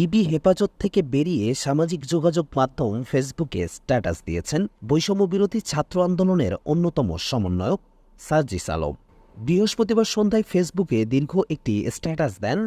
DB হেফাজত থেকে বেরিয়ে সামাজিক যোগাযোগ মাধ্যম ফেসবুকে স্ট্যাটাস দিয়েছেন বৈষম্য বিরোধী ছাত্র আন্দোলনের অন্যতম সমন্বয়ক সার্জিস আলম। বৃহস্পতিবার সন্ধ্যায় ফেসবুকে দীর্ঘ একটি স্ট্যাটাস দেন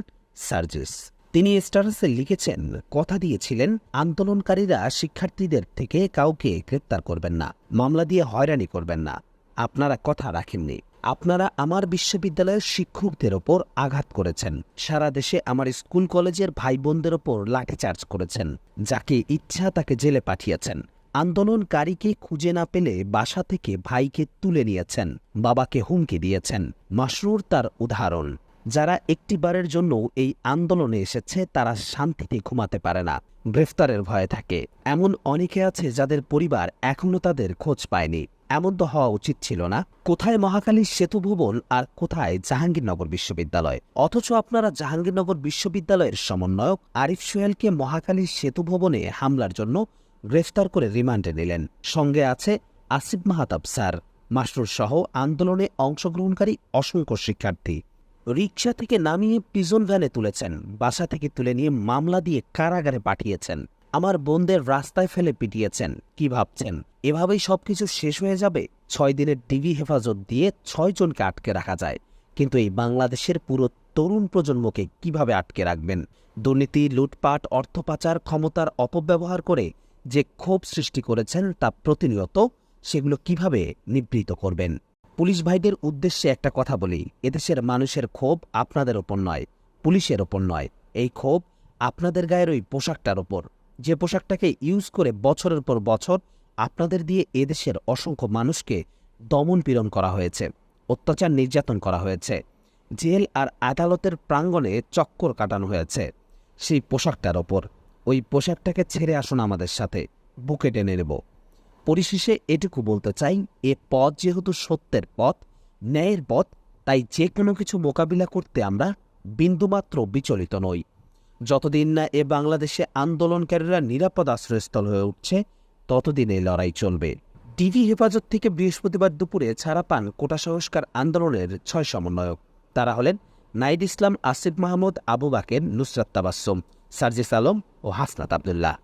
সার্জিস। তিনি স্ট্যাটাসে লিখেছেন, কথা দিয়েছিলেন, আন্দোলনকারীরা শিক্ষার্থীদের থেকে কাউকে গ্রেপ্তার করবেন না, মামলা দিয়ে হয়রানি করবেন না। আপনারা কথা রাখেননি। আপনারা আমার বিশ্ববিদ্যালয়ের শিক্ষকদের ওপর আঘাত করেছেন। সারা দেশে আমার স্কুল কলেজের ভাই বোনদের ওপর লাঠিচার্জ করেছেন, যাকে ইচ্ছা তাকে জেলে পাঠিয়েছেন। আন্দোলনকারীকে খুঁজে না পেলে বাসা থেকে ভাইকে তুলে নিয়েছেন, বাবাকে হুমকি দিয়েছেন। মাসরুর তার উদাহরণ, যারা একটিবারের জন্য এই আন্দোলনে এসেছে তারা শান্তিতে ঘুমাতে পারে না, গ্রেফতারের ভয়ে থাকে। এমন অনেকে আছে যাদের পরিবার এখনও তাদের খোঁজ পায়নি। এমন তো হওয়া উচিত ছিল না। কোথায় মহাকালী সেতু ভবন আর কোথায় জাহাঙ্গীরনগর বিশ্ববিদ্যালয়? অথচ আপনারা জাহাঙ্গীরনগর বিশ্ববিদ্যালয়ের সমন্বয়ক আরিফ সোহেলকে মহাকালী সেতু ভবনে হামলার জন্য গ্রেফতার করে রিমান্ডে নিলেন। সঙ্গে আছে আসিফ মাহাতাব স্যার। মাসরুর সহ আন্দোলনে অংশগ্রহণকারী অসংখ্য শিক্ষার্থী। রিকশা থেকে নামিয়ে পিজন ভ্যানে তুলেছেন। বাসা থেকে তুলে নিয়ে মামলা দিয়ে কারাগারে পাঠিয়েছেন। আমার বোনদের রাস্তায় ফেলে পিটিয়েছেন। কি ভাবছেন? এভাবেই সবকিছু শেষ হয়ে যাবে। ছয় দিনের ডিবি হেফাজত দিয়ে ছয় জনকে আটকে রাখা যায়। কিন্তু এই বাংলাদেশের পুরো তরুণ প্রজন্মকে কীভাবে আটকে রাখবেন? দুর্নীতি, লুটপাট, অর্থ পাচার, ক্ষমতার অপব্যবহার করে যে ক্ষোভ সৃষ্টি করেছেন তা প্রতিনিয়ত সেগুলো কীভাবে নিবৃত করবেন? পুলিশ ভাইদের উদ্দেশ্যে একটা কথা বলি। এদেশের মানুষের ক্ষোভ আপনাদের ওপর নয়, পুলিশের ওপর নয়। এই ক্ষোভ আপনাদের গায়ের ওই পোশাকটার ওপর। যে পোশাকটাকে ইউজ করে বছরের পর বছর আপনাদের দিয়ে এদেশের অসংখ্য মানুষকে দমন পীড়ন করা হয়েছে, অত্যাচার নির্যাতন করা হয়েছে, জেল আর আদালতের প্রাঙ্গণে চক্কর কাটানো হয়েছে। সেই পোশাকটার ওপর, ওই পোশাকটাকে ছেড়ে আসুন আমাদের সাথে, বুকে টেনে নেব। পরিশেষে এটুকু বলতে চাই, এ পথ যেহেতু সত্যের পথ, ন্যায়ের পথ, তাই যে কোনো কিছু মোকাবিলা করতে আমরা বিন্দুমাত্র বিচলিত নই। যতদিন না এ বাংলাদেশে আন্দোলনকারীরা নিরাপদ আশ্রয়স্থল হয়ে উঠছে ততদিন লড়াই চলবে। টিভি হেফাজত থেকে বৃহস্পতিবার দুপুরে ছাড়া পান কোটা সংস্কার আন্দোলনের ছয় সমন্বয়ক। তারা হলেন নাইদ ইসলাম, আসিফ মাহমুদ, আবু বাকের, নুসরাত তাবাসম সার্জিস আলম ও হাসনাত আবদুল্লাহ।